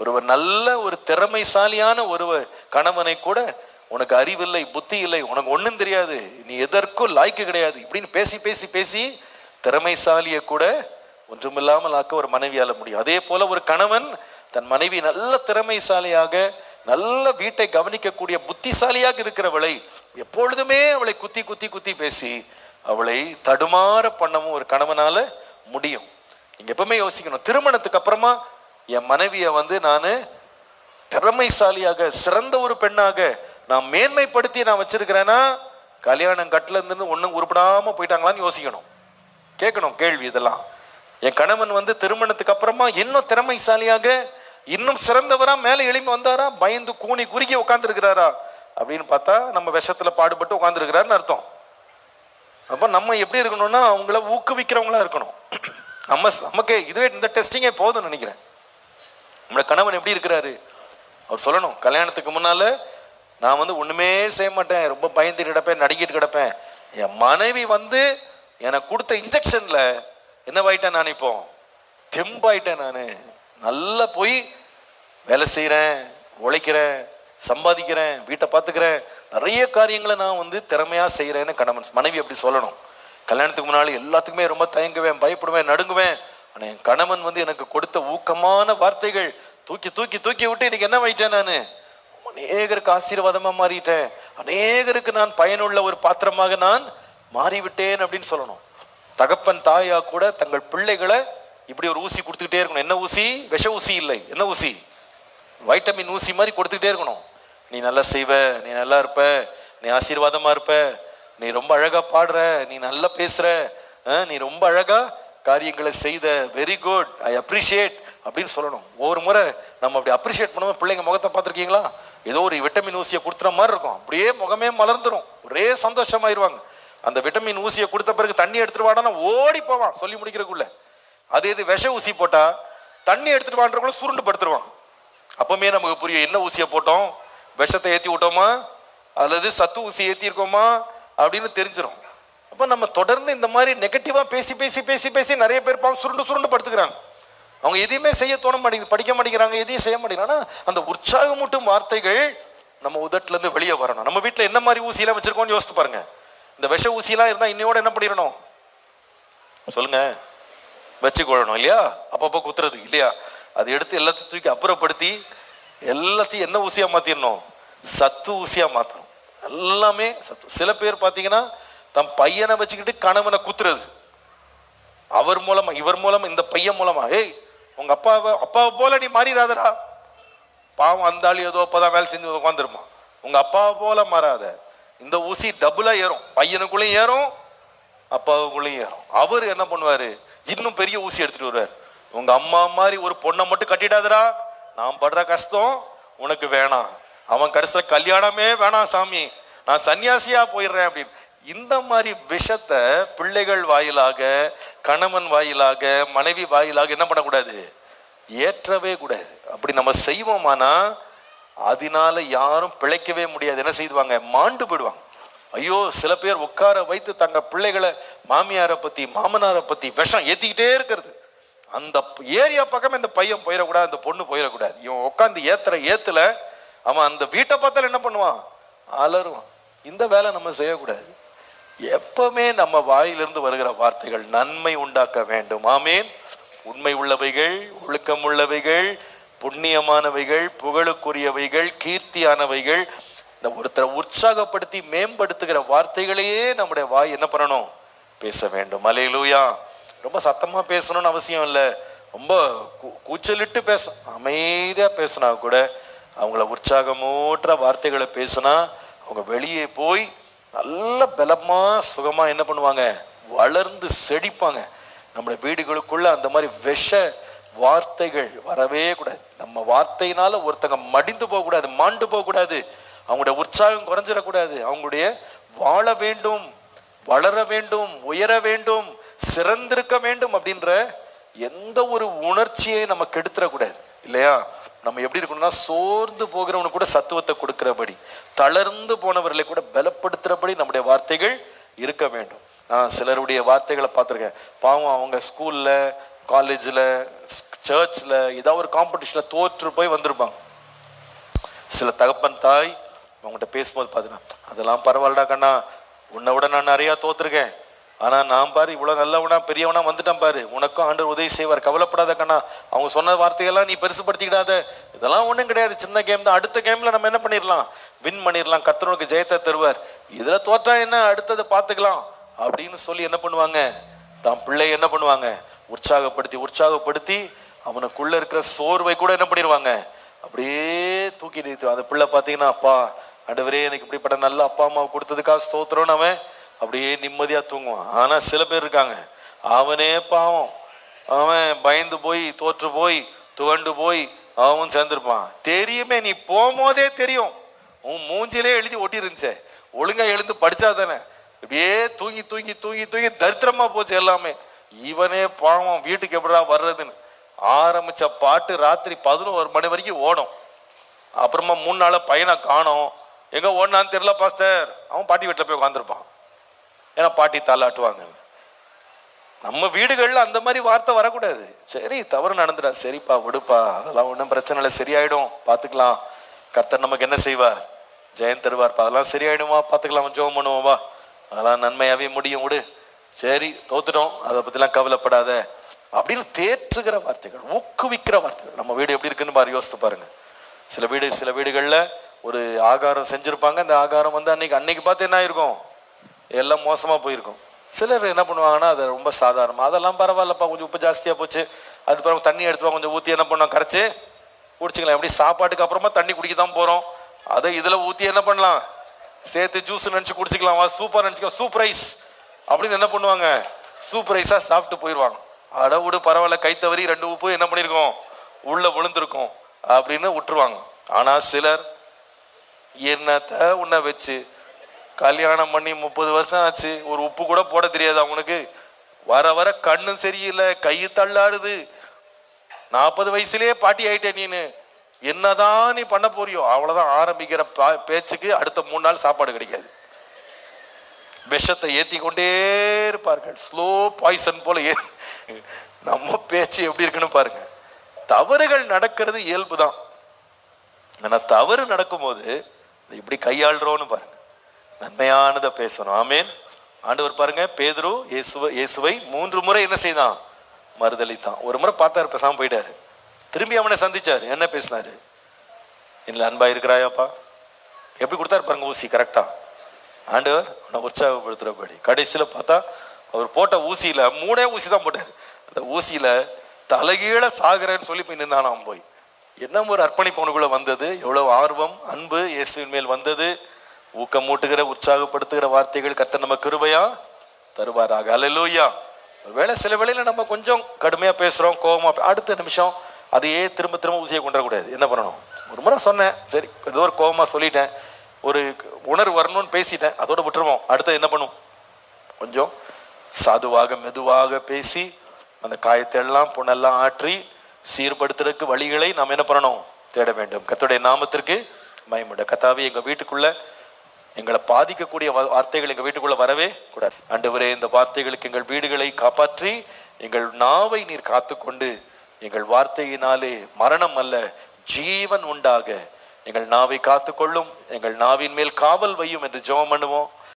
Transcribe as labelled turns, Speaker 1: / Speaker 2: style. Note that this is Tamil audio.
Speaker 1: ஒருவர் நல்ல ஒரு திறமைசாலியான ஒருவர் கணவனை கூட உனக்கு அறிவில்லை புத்தி இல்லை உனக்கு ஒன்றும் தெரியாது நீ எதற்கும் லாய்க்கு கிடையாது இப்படின்னு பேசி பேசி பேசி திறமைசாலியை கூட ஒன்றுமில்லாமல் ஆக்க ஒரு மனைவியால முடியும். அதே போல ஒரு கணவன் தன் மனைவி நல்ல திறமைசாலியாக நல்ல வீட்டை கவனிக்கக்கூடிய புத்திசாலியாக இருக்கிறவளை எப்பொழுதுமே அவளை குத்தி குத்தி குத்தி பேசி அவளை தடுமாற பண்ணவும் ஒரு கணவனால முடியும். நீங்க எப்பவுமே யோசிக்கணும். திருமணத்துக்கு அப்புறமா என் மனைவியை வந்து நான் திறமைசாலியாக சிறந்த ஒரு பெண்ணாக நான் மேன்மைப்படுத்தி நான் வச்சிருக்கிறேன்னா கல்யாணம் கட்டிலிருந்து ஒன்றும் உருப்படாமல் போயிட்டாங்களான்னு யோசிக்கணும். கேட்கணும் கேள்வி இதெல்லாம். என் கணவன் வந்து திருமணத்துக்கு அப்புறமா இன்னும் திறமைசாலியாக இன்னும் சிறந்தவரா மேலே எளிமை வந்தாரா பயந்து கூனி குறுகி உட்காந்துருக்கிறாரா அப்படின்னு பார்த்தா நம்ம விஷத்தில் பாடுபட்டு உட்காந்துருக்கிறாருன்னு அர்த்தம். அப்போ நம்ம எப்படி இருக்கணும்னா அவங்கள ஊக்குவிக்கிறவங்களா இருக்கணும். நம்ம நமக்கு இதுவே இந்த டெஸ்டிங்கே போதும்னு நினைக்கிறேன். நம்மளோட கணவன் எப்படி இருக்கிறாரு? அவர் சொல்லணும் கல்யாணத்துக்கு முன்னால நான் வந்து ஒண்ணுமே செய்ய மாட்டேன் ரொம்ப பயந்துட்டு கிடப்பேன் நடுங்கிட்டு கிடப்பேன். என் மனைவி வந்து எனக்கு கொடுத்த இன்ஜெக்ஷன்ல என்னவாயிட்டேன் நான் இப்போ? தெம்பாயிட்டேன் நான். நல்லா போய் வேலை செய்கிறேன் உழைக்கிறேன் சம்பாதிக்கிறேன் வீட்டை பார்த்துக்கிறேன். நிறைய காரியங்களை நான் வந்து திறமையா செய்கிறேன்னு கணவன் மனைவி அப்படி சொல்லணும். கல்யாணத்துக்கு முன்னாடி எல்லாத்துக்குமே ரொம்ப தயங்குவேன் பயப்படுவேன் நடுங்குவேன். ஆனால் என் கணவன் வந்து எனக்கு கொடுத்த ஊக்கமான வார்த்தைகள் தூக்கி தூக்கி தூக்கி விட்டு இன்னைக்கு என்ன வைட்டேன் நான்? அநேகருக்கு ஆசீர்வாதமாக மாறிட்டேன். அநேகருக்கு நான் பயனுள்ள ஒரு பாத்திரமாக நான் மாறிவிட்டேன் அப்படின்னு சொல்லணும். தகப்பன் தாயா கூட தங்கள் பிள்ளைகளை இப்படி ஒரு ஊசி கொடுத்துக்கிட்டே இருக்கணும். என்ன ஊசி? விஷ ஊசி இல்லை. என்ன ஊசி? வைட்டமின் ஊசி மாதிரி கொடுத்துக்கிட்டே இருக்கணும். நீ நல்லா செய்வ நீ நல்லா இருப்ப நீ ஆசீர்வாதமா இருப்ப நீ ரொம்ப அழகா பாடுற நீ நல்லா பேசுற நீ ரொம்ப அழகா காரியங்களை செய்த வெரி குட் ஐ அப்ரிஷியேட் அப்படின்னு சொல்லணும். ஒவ்வொரு முறை நம்ம அப்படி அப்ரிஷியேட் பண்ணுவோம் பிள்ளைங்க முகத்தை பார்த்துருக்கீங்களா? ஏதோ ஒரு விட்டமின் ஊசியை கொடுத்துற மாதிரி இருக்கும். அப்படியே முகமே மலர்ந்துடும் ஒரே சந்தோஷமாயிருவாங்க. அந்த விட்டமின் ஊசியை கொடுத்த பிறகு தண்ணி எடுத்துட்டு வாடான்னா ஓடி போவான் சொல்லி முடிக்கிறக்குள்ள அதே இது விஷ ஊசி போட்டா தண்ணி எடுத்துட்டு வான்றக்குள்ள சுருண்டு படுத்துருவான். அப்பவுமே நமக்கு புரியும் என்ன ஊசியை போட்டோம்? விஷத்தை ஏற்றி விட்டோமா? அல்லது சத்து ஊசி ஏற்றிருக்கோமா இருக்கோமா அப்படின்னு தெரிஞ்சிடும் அப்போ நம்ம தொடர்ந்து இந்த மாதிரி நெகட்டிவாக பேசி பேசி பேசி பேசி நிறைய பேர் பாவம் சுருண்டு சுருண்டு படுத்துக்கிறாங்க. அவங்க எதையுமே செய்ய தோண மாட்டேங்குது படிக்க மாட்டேங்கிறாங்க எதையும் செய்ய மாட்டேங்கிறாங்க அந்த உற்சாகமூட்டும் வார்த்தைகள் நம்ம உதட்டிலேருந்து வெளியே வரணும். நம்ம வீட்டில் என்ன மாதிரி ஊசியெல்லாம் வச்சுருக்கோம்னு யோசித்து பாருங்க. இந்த விஷ ஊசியெல்லாம் இருந்தால் இன்னையோட என்ன பண்ணிடணும்? சொல்லுங்க. வச்சு கொள்ளணும் இல்லையா? அப்பப்போ குத்துறது இல்லையா? அதை எடுத்து எல்லாத்தையும் தூக்கி அப்புறப்படுத்தி எல்லாத்தையும் என்ன ஊசியாக மாற்றிடணும் சத்து ஊசியாக மாற்றணும் எல்லாமே சத்து. சில பேர் பார்த்தீங்கன்னா தன் பையனை வச்சுக்கிட்டு கணவனை குத்துறது. அவர் மூலமா இவர் மூலமா இந்த பையன் மூலமா. ஏய் உங்க அப்பாவை அப்பாவை போல நீ மாறிடாதடா. பாவம் அந்த ஆள் ஏதோ அப்பதான் வேலை செஞ்சு உட்காந்துருமா உங்க அப்பாவை போல மாறாத. இந்த ஊசி டபுளா ஏறும். பையனுக்குள்ளேயும் ஏறும் அப்பாவுக்குள்ளேயும் ஏறும். அவர் என்ன பண்ணுவாரு? இன்னும் பெரிய ஊசி எடுத்துட்டு வருவார். உங்க அம்மா மாதிரி ஒரு பொண்ணை மட்டும் கட்டிடாதடா. நான் படுற கஷ்டம் உனக்கு வேணாம். அவன் கடைசியில் கல்யாணமே வேணாம் சாமி. நான் சன்னியாசியா போயிடுறேன் அப்படின்னு. இந்த மாதிரி விஷத்தை பிள்ளைகள் வாயிலாக கணவன் வாயிலாக மனைவி வாயிலாக என்ன பண்ணக்கூடாது? ஏற்றவே கூடாது. அப்படி நம்ம செய்வோமானா அதனால யாரும் பிழைக்கவே முடியாது. என்ன செய்வாங்க? மாண்டு போயிடுவாங்க. ஐயோ சில பேர் உட்கார வைத்து தங்க பிள்ளைகளை மாமியாரை பத்தி மாமனாரை பத்தி விஷம் ஏத்திக்கிட்டே இருக்கிறது. அந்த ஏரியா பக்கமே இந்த பையன் போயிடக்கூடாது அந்த பொண்ணு போயிடக்கூடாது. இவன் உட்காந்து ஏத்துற ஏத்துல அவன் அந்த வீட்டை பார்த்தாலும் என்ன பண்ணுவான்? அலறுவான். இந்த வேலை நம்ம செய்யக்கூடாது. எப்பவுமே நம்ம வாயிலிருந்து வருகிற வார்த்தைகள் நன்மை உண்டாக்க வேண்டும். ஆமேன். உண்மை உள்ளவைகள் ஒழுக்கம் உள்ளவைகள் புண்ணியமானவைகள் புகழுக்குரியவைகள் கீர்த்தியானவைகள் இந்த ஒருத்தரை உற்சாகப்படுத்தி மேம்படுத்துகிற வார்த்தைகளையே நம்முடைய வாய் என்ன பண்ணணும்? பேச வேண்டும். அலையிலூயா ரொம்ப சத்தமாக பேசணும்னு அவசியம் இல்லை. ரொம்ப கூ- கூச்சலிட்டு பேச அமைதியாக பேசினா கூட அவங்கள உற்சாகமூற்ற வார்த்தைகளை பேசினா அவங்க வெளியே போய் நல்ல பலமாக சுகமாக என்ன பண்ணுவாங்க? வளர்ந்து செழிப்பாங்க. நம்முடைய வீடுகளுக்குள்ளே அந்த மாதிரி விஷ வார்த்தைகள் வரவே கூடாது. நம்ம வார்த்தையினால ஒருத்தங்க மடிந்து போகக்கூடாது மாண்டு போகக்கூடாது. அவங்களுடைய உற்சாகம் குறைஞ்சிடக்கூடாது. அவங்களுடைய வாழ வேண்டும் வளர வேண்டும் உயர வேண்டும் சிறந்திருக்க வேண்டும் அப்படின்ற எந்த ஒரு உணர்ச்சியை நம்ம கெடுத்துடக்கூடாது. இல்லையா? நம்ம எப்படி இருக்கணும்னா சோர்ந்து போகிறவனுக்கு கூட சத்துவத்தை கொடுக்கிறபடி தளர்ந்து போனவர்களை கூட பலப்படுத்துகிறபடி நம்முடைய வார்த்தைகள் இருக்க வேண்டும். நான் சிலருடைய வார்த்தைகளை பார்த்துருக்கேன். பாவம் அவங்க ஸ்கூலில் காலேஜில் சர்ச்சில் ஏதாவது ஒரு காம்படிஷனில் தோற்று போய் வந்திருப்பாங்க. சில தகப்பன் தாய் அவங்ககிட்ட பேசும்போது பார்த்தீங்கன்னா அதெல்லாம் பரவாயில்லடா கண்ணா உன்னை விட நான் நிறையா தோற்றுருக்கேன் ஆனால் நான் பாரு இவ்வளோ நல்லவனா பெரியவனா வந்துட்டான் பாரு. உனக்கும் ஆண்டவர் உதவி செய்வார். கவலைப்படாத கண்ணா. அவங்க சொன்ன வார்த்தைகள்லாம் நீ பெருசுப்படுத்திக்கிடாத. இதெல்லாம் ஒன்றும் கிடையாது. சின்ன கேம் தான். அடுத்த கேமில் நம்ம என்ன பண்ணிடலாம் வின் பண்ணிடலாம் கத்தனுக்கு ஜெயத்தை தருவார். இதில் தோற்றா என்ன? அடுத்ததை பார்த்துக்கலாம். அப்படின்னு சொல்லி என்ன பண்ணுவாங்க? தான் பிள்ளை என்ன பண்ணுவாங்க? உற்சாகப்படுத்தி உற்சாகப்படுத்தி அவனுக்குள்ள இருக்கிற சோர்வை கூட என்ன பண்ணிடுவாங்க அப்படியே தூக்கி நிறுத்துவான் அந்த பிள்ளை பார்த்தீங்கன்னா அப்பா அடுவரே எனக்கு இப்படிப்பட்ட நல்ல அப்பா அம்மாவை கொடுத்ததுக்காக ஸ்தோத்திரம்னு அவன் அப்படியே நிம்மதியாக தூங்குவான். ஆனால் சில பேர் இருக்காங்க. அவனே பாவம். அவன் பயந்து போய் தோற்று போய் துவண்டு போய் அவன் சேர்ந்துருப்பான். தெரியுமே நீ போகும்போதே தெரியும். உன் மூஞ்சிலே எழுதி ஒட்டி இருந்துச்சே ஒழுங்கா எழுந்து படித்தா தானே இப்படியே தூங்கி தூங்கி தூங்கி தூங்கி தரித்திரமாக போச்சு எல்லாமே. இவனே பாவம் வீட்டுக்கு எப்படா வர்றதுன்னு. ஆரம்பிச்ச பாட்டு ராத்திரி பதினோரு மணி வரைக்கும் ஓடும். அப்புறமா மூணு நாள் பையனை காணோம். எங்கே ஓடினான்னு தெரியல பாஸ்டர். அவன் பாட்டி வீட்டில் போய் உட்காந்துருப்பான் ஏன்னா பாட்டி தாளாட்டுவாங்க நம்ம வீடுகளில் அந்த மாதிரி வார்த்தை வரக்கூடாது. சரி தவறு நடந்துடா. சரிப்பா விடுப்பா. அதெல்லாம் ஒன்றும் பிரச்சனை இல்லை. சரியாயிடும். பார்த்துக்கலாம் கர்த்தர் நமக்கு என்ன செய்வார்? ஜெயம் தருவார்ப்பா அதெல்லாம் சரியாயிடுமா? பார்த்துக்கலாம் ஜோம் பண்ணுவோம் வா. அதெல்லாம் நன்மையாகவே முடியும். விடு. சரி தோத்துட்டோம். அதை பற்றிலாம் கவலைப்படாத. அப்படின்னு தேற்றுகிற வார்த்தைகள் ஊக்குவிக்கிற வார்த்தைகள். நம்ம வீடு எப்படி இருக்குன்னு பாரு யோசித்து பாருங்க. சில வீடு சில வீடுகளில் ஒரு ஆகாரம் செஞ்சுருப்பாங்க. அந்த ஆகாரம் வந்து அன்னைக்கு அன்னைக்கு பார்த்து என்ன ஆயிருக்கும்? எல்லாம் மோசமாக போயிருக்கும். சிலர் என்ன பண்ணுவாங்கன்னா அது ரொம்ப சாதாரணமாக அதெல்லாம் பரவாயில்லப்பா கொஞ்சம் உப்பு ஜாஸ்தியாக போச்சு. அது பிறகு தண்ணி எடுத்துவாங்க கொஞ்சம் ஊற்றி என்ன பண்ணோம் கரைச்சி குடிச்சிக்கலாம். எப்படி சாப்பாட்டுக்கு அப்புறமா தண்ணி குடிக்க தான் போகிறோம் அதை இதில் ஊற்றி என்ன பண்ணலாம்? சேர்த்து ஜூஸ் நினச்சி குடிச்சிக்கலாம். வா சூப்பர் நினச்சிக்கலாம். சூப்ரைஸ் அப்படின்னு என்ன பண்ணுவாங்க? சூப்ரைஸாக சாப்பிட்டு போயிடுவாங்க அட விடு பரவாயில்ல. கை தவறி ரெண்டு உப்பு என்ன பண்ணியிருக்கோம் உள்ளே விழுந்திருக்கும் அப்படின்னு விட்டுருவாங்க ஆனால் சிலர் என்னத்தை உன்னை வச்சு கல்யாணம் பண்ணி முப்பது வருஷம் ஆச்சு. ஒரு உப்பு கூட போட தெரியாது அவனுக்கு வர வர கண்ணும் சரியில்லை கை தள்ளாடுது. நாற்பது வயசுலயே பாட்டி ஆயிட்டே நீனு. என்னதான் நீ பண்ண போறியோ அவ்வளவுதான் ஆரம்பிக்கிற பா- பேச்சுக்கு அடுத்த மூணு நாள் சாப்பாடு கிடைக்காது. விஷத்தை ஏத்தி கொண்டே இருப்பார்கள். ஸ்லோ பாய்சன் போல ஏ நம்ம பேச்சு எப்படி இருக்குன்னு பாருங்க. தவறுகள் நடக்கிறது இயல்பு தான் ஆனா தவறு நடக்கும்போது இப்படி எப்படி கையாளுறோன்னு பாருங்க. நன்மையானதை பேசணும். ஆமேன். ஆண்டவர் பாருங்க பேதுரு இயேசுவை இயேசுவை மூன்று முறை என்ன செய்தான்? மறுதளித்தான் ஒரு முறை பார்த்தாரு பேசாமல் போயிட்டாரு. திரும்பி அவனை சந்திச்சார். என்ன பேசினாரு? இல்லை அன்பா இருக்கிறாயாப்பா? எப்படி கொடுத்தாரு பாருங்க ஊசி கரெக்டா ஆண்டவர் அவனை உற்சாகப்படுத்துகிறபடி கடைசியில் பார்த்தா அவர் போட்ட ஊசியில் மூணே ஊசி தான் போட்டார். அந்த ஊசியில் தலைகீழ சாகுறேன்னு சொல்லி போய் நின்னானாம் போய். என்ன ஒரு அர்ப்பணிப்பவனுக்குள்ளே வந்தது? எவ்வளோ ஆர்வம் அன்பு இயேசுவின் மேல் வந்தது? ஊக்கமூட்டுகிற உற்சாகப்படுத்துகிற வார்த்தைகள் கர்த்தர் நம்ம கிருபையா தருவாராக. அலலூயா வேலை சில வேளையில் நம்ம கொஞ்சம் கடுமையாக பேசுகிறோம் கோபமாக அடுத்த நிமிஷம் அதையே திரும்ப திரும்ப ஊசியை கொண்டு வரக்கூடாது. என்ன பண்ணணும்? ஒரு முறை சொன்னேன் சரி ஏதோ ஒரு கோபமாக சொல்லிட்டேன் ஒரு உணர்வு வரணும்னு பேசிட்டேன் அதோட விட்டுருவோம். அடுத்து என்ன பண்ணும்? கொஞ்சம் சாதுவாக மெதுவாக பேசி அந்த காயத்தை எல்லாம் புண்ணெல்லாம் ஆற்றி சீர்படுத்துறதுக்கு வழிகளை நாம் என்ன பண்ணணும்? தேட வேண்டும். கத்தோடைய நாமத்திற்கு மயமுட கத்தாவே எங்கள் வீட்டுக்குள்ளே எங்களை பாதிக்கக்கூடிய வார்த்தைகள் எங்கள் வீட்டுக்குள்ளே வரவே கூடாது. ஆண்டவரே இந்த வார்த்தைகளுக்கு எங்கள் வீடுகளை காப்பாற்றி எங்கள் நாவை நீர் காத்துக்கொண்டு எங்கள் வார்த்தையினாலே மரணம் அல்ல ஜீவன் உண்டாக. எங்கள் நாவை காத்துக்கொள்ளும் எங்கள் நாவின் மேல் காவல் வையும் என்று ஜெபம் பண்ணுவோம்.